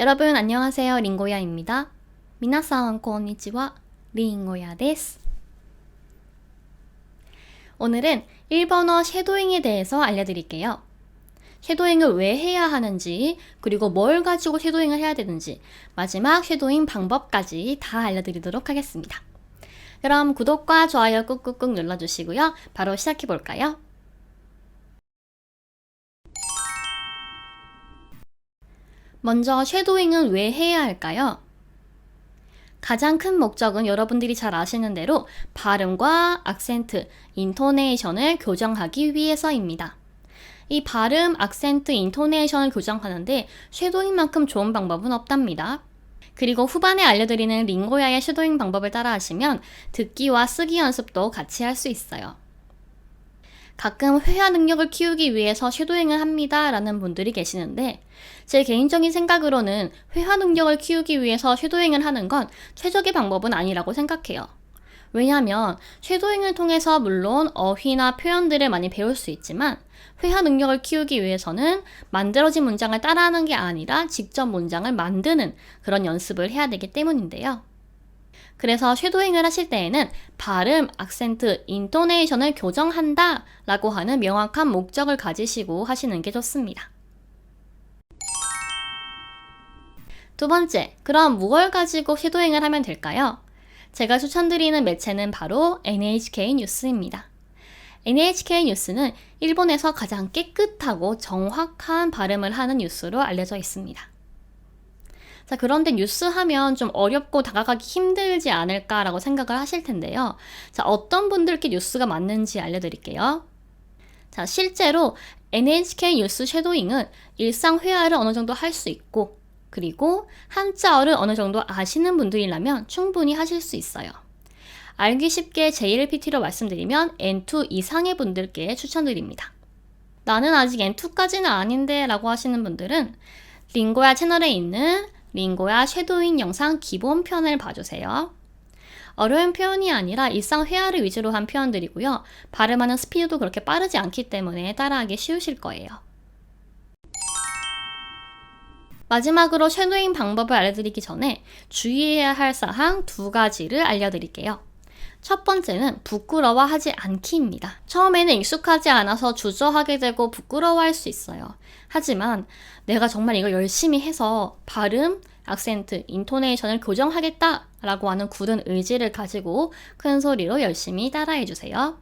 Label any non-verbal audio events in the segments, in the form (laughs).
여러분 안녕하세요. 링고야입니다. 미나상 konnichiwa. 링고야 데스. 오늘은 일본어 쉐도잉에 대해서 알려드릴게요. 쉐도잉을 왜 해야 하는지, 그리고 뭘 가지고 쉐도잉을 해야 되는지, 마지막 쉐도잉 방법까지 다 알려드리도록 하겠습니다. 그럼 구독과 좋아요 꾹꾹꾹 눌러주시고요. 바로 시작해볼까요? 먼저 쉐도잉은 왜 해야 할까요? 가장 큰 목적은 여러분들이 잘 아시는 대로 발음과 악센트, 인토네이션을 교정하기 위해서입니다. 이 발음, 악센트, 인토네이션을 교정하는데 쉐도잉만큼 좋은 방법은 없답니다. 그리고 후반에 알려드리는 링고야의 쉐도잉 방법을 따라 하시면 듣기와 쓰기 연습도 같이 할 수 있어요. 가끔 회화 능력을 키우기 위해서 쉐도잉을 합니다. 라는 분들이 계시는데, 제 개인적인 생각으로는 회화 능력을 키우기 위해서 쉐도잉을 하는 건 최적의 방법은 아니라고 생각해요. 왜냐하면 쉐도잉을 통해서 물론 어휘나 표현들을 많이 배울 수 있지만 회화 능력을 키우기 위해서는 만들어진 문장을 따라하는 게 아니라 직접 문장을 만드는 그런 연습을 해야 되기 때문인데요. 그래서 쉐도잉을 하실 때에는 발음, 악센트, 인토네이션을 교정한다 라고 하는 명확한 목적을 가지시고 하시는 게 좋습니다. 두 번째, 그럼 무엇 가지고 쉐도잉을 하면 될까요? 제가 추천드리는 매체는 바로 NHK 뉴스입니다. NHK 뉴스는 일본에서 가장 깨끗하고 정확한 발음을 하는 뉴스로 알려져 있습니다. 자, 그런데 뉴스 하면 좀 어렵고 다가가기 힘들지 않을까라고 생각을 하실 텐데요. 자, 어떤 분들께 뉴스가 맞는지 알려드릴게요. 자, 실제로 NHK 뉴스 쉐도잉은 일상 회화를 어느 정도 할 수 있고, 그리고 한자어를 어느 정도 아시는 분들이라면 충분히 하실 수 있어요. 알기 쉽게 JLPT로 말씀드리면 N2 이상의 분들께 추천드립니다. 나는 아직 N2까지는 아닌데 라고 하시는 분들은 링고야 채널에 있는 링고야 쉐도잉 영상 기본편을 봐주세요. 어려운 표현이 아니라 일상 회화를 위주로 한 표현들이고요. 발음하는 스피드도 그렇게 빠르지 않기 때문에 따라하기 쉬우실 거예요. 마지막으로 쉐도잉 방법을 알려드리기 전에 주의해야 할 사항 두 가지를 알려드릴게요. 첫 번째는 부끄러워하지 않기입니다. 처음에는 익숙하지 않아서 주저하게 되고 부끄러워할 수 있어요. 하지만 내가 정말 이걸 열심히 해서 발음, 악센트, 인토네이션을 교정하겠다 라고 하는 굳은 의지를 가지고 큰 소리로 열심히 따라해 주세요.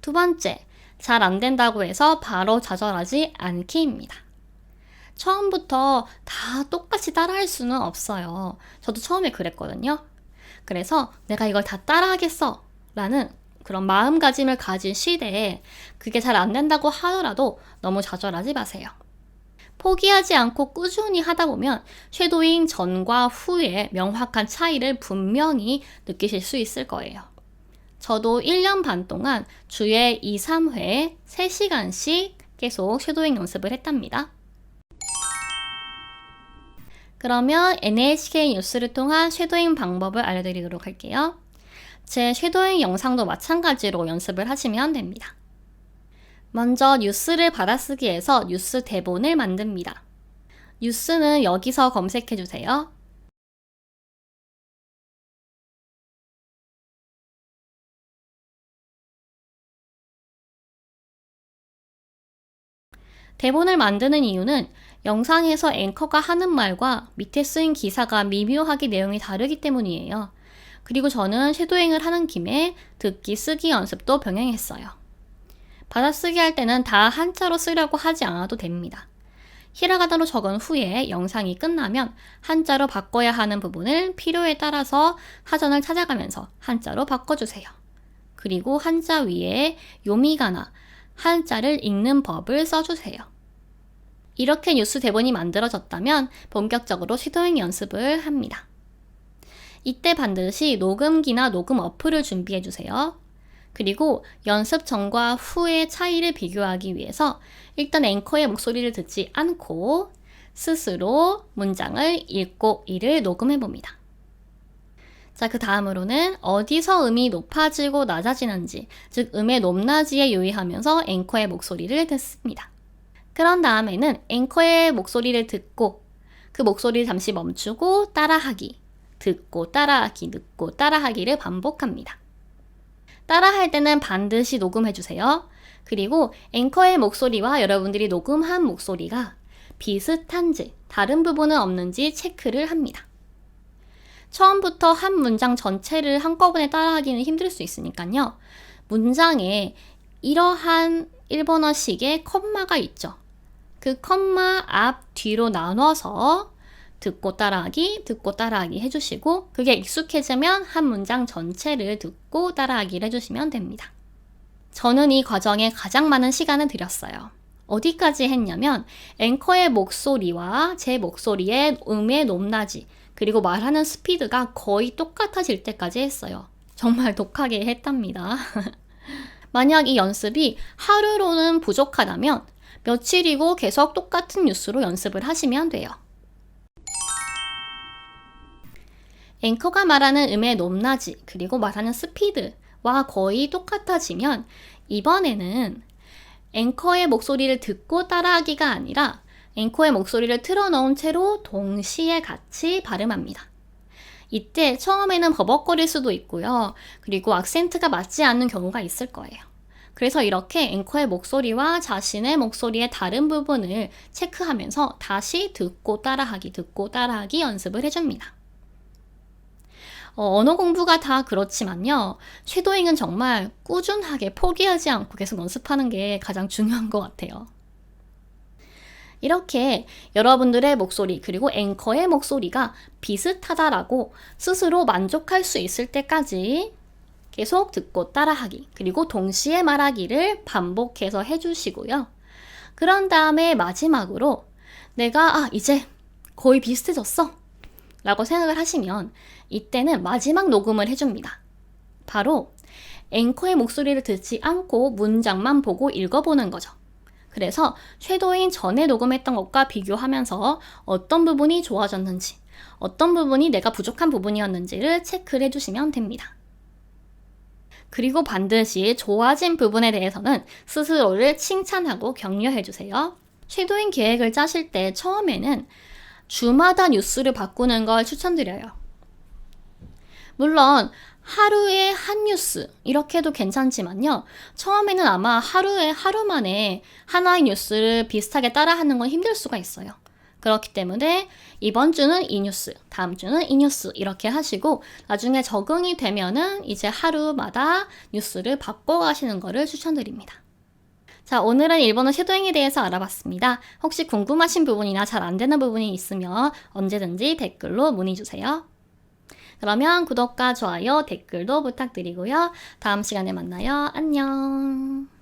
두 번째, 잘 안 된다고 해서 바로 좌절하지 않기입니다. 처음부터 다 똑같이 따라할 수는 없어요. 저도 처음에 그랬거든요. 그래서 내가 이걸 다 따라하겠어 라는 그런 마음가짐을 가진 시대에 그게 잘 안 된다고 하더라도 너무 좌절하지 마세요. 포기하지 않고 꾸준히 하다 보면 쉐도잉 전과 후에 명확한 차이를 분명히 느끼실 수 있을 거예요. 저도 1년 반 동안 주에 2, 3회 3시간씩 계속 쉐도잉 연습을 했답니다. 그러면 NHK 뉴스를 통한 쉐도잉 방법을 알려드리도록 할게요. 제 쉐도잉 영상도 마찬가지로 연습을 하시면 됩니다. 먼저 뉴스를 받아쓰기에서 뉴스 대본을 만듭니다. 뉴스는 여기서 검색해 주세요. 대본을 만드는 이유는 영상에서 앵커가 하는 말과 밑에 쓰인 기사가 미묘하게 내용이 다르기 때문이에요. 그리고 저는 쉐도잉을 하는 김에 듣기 쓰기 연습도 병행했어요. 받아쓰기 할 때는 다 한자로 쓰려고 하지 않아도 됩니다. 히라가나로 적은 후에 영상이 끝나면 한자로 바꿔야 하는 부분을 필요에 따라서 사전을 찾아가면서 한자로 바꿔주세요. 그리고 한자 위에 요미가나, 한자를 읽는 법을 써주세요. 이렇게 뉴스 대본이 만들어졌다면 본격적으로 시도행 연습을 합니다. 이때 반드시 녹음기나 녹음 어플을 준비해 주세요. 그리고 연습 전과 후의 차이를 비교하기 위해서 일단 앵커의 목소리를 듣지 않고 스스로 문장을 읽고 이를 녹음해 봅니다. 자, 그 다음으로는 어디서 음이 높아지고 낮아지는지, 즉 음의 높낮이에 유의하면서 앵커의 목소리를 듣습니다. 그런 다음에는 앵커의 목소리를 듣고 그그 목소리를 잠시 멈추고 따라하기, 듣고 따라하기, 듣고 따라하기를 반복합니다. 따라할 때는 반드시 녹음해 주세요. 그리고 앵커의 목소리와 여러분들이 녹음한 목소리가 비슷한지, 다른 부분은 없는지 체크를 합니다. 처음부터 한 문장 전체를 한꺼번에 따라하기는 힘들 수 있으니까요. 문장에 이러한 일본어식의 컴마가 있죠. 그 컴마 앞, 뒤로 나눠서 듣고 따라하기, 듣고 따라하기 해주시고, 그게 익숙해지면 한 문장 전체를 듣고 따라하기를 해주시면 됩니다. 저는 이 과정에 가장 많은 시간을 들였어요. 어디까지 했냐면, 앵커의 목소리와 제 목소리의 음의 높낮이, 그리고 말하는 스피드가 거의 똑같아질 때까지 했어요. 정말 독하게 했답니다. (laughs) 만약 이 연습이 하루로는 부족하다면 며칠이고 계속 똑같은 뉴스로 연습을 하시면 돼요. 앵커가 말하는 음의 높낮이 그리고 말하는 스피드와 거의 똑같아지면 이번에는 앵커의 목소리를 듣고 따라하기가 아니라 앵커의 목소리를 틀어놓은 채로 동시에 같이 발음합니다. 이때 처음에는 버벅거릴 수도 있고요. 그리고 악센트가 맞지 않는 경우가 있을 거예요. 그래서 이렇게 앵커의 목소리와 자신의 목소리의 다른 부분을 체크하면서 다시 듣고 따라하기, 듣고 따라하기 연습을 해줍니다. 어, 언어 공부가 다 그렇지만요. 쉐도잉은 정말 꾸준하게 포기하지 않고 계속 연습하는 게 가장 중요한 것 같아요. 이렇게 여러분들의 목소리 그리고 앵커의 목소리가 비슷하다라고 스스로 만족할 수 있을 때까지 계속 듣고 따라하기 그리고 동시에 말하기를 반복해서 해주시고요. 그런 다음에 마지막으로 내가 아 이제 거의 비슷해졌어 라고 생각을 하시면 이때는 마지막 녹음을 해줍니다. 바로 앵커의 목소리를 듣지 않고 문장만 보고 읽어보는 거죠. 그래서 쉐도잉 전에 녹음했던 것과 비교하면서 어떤 부분이 좋아졌는지, 어떤 부분이 내가 부족한 부분이었는지를 체크를 해주시면 됩니다. 그리고 반드시 좋아진 부분에 대해서는 스스로를 칭찬하고 격려해주세요. 쉐도잉 계획을 짜실 때 처음에는 주마다 뉴스를 바꾸는 걸 추천드려요. 물론 하루에 한 뉴스 이렇게 해도 괜찮지만요. 처음에는 아마 하루에 하루 만에 하나의 뉴스를 비슷하게 따라하는 건 힘들 수가 있어요. 그렇기 때문에 이번 주는 이 뉴스, 다음 주는 이 뉴스 이렇게 하시고 나중에 적응이 되면은 이제 하루마다 뉴스를 바꿔 가시는 거를 추천드립니다. 자, 오늘은 일본어 쉐도잉에 대해서 알아봤습니다. 혹시 궁금하신 부분이나 잘 안 되는 부분이 있으면 언제든지 댓글로 문의 주세요. 그러면 구독과 좋아요, 댓글도 부탁드리고요. 다음 시간에 만나요. 안녕.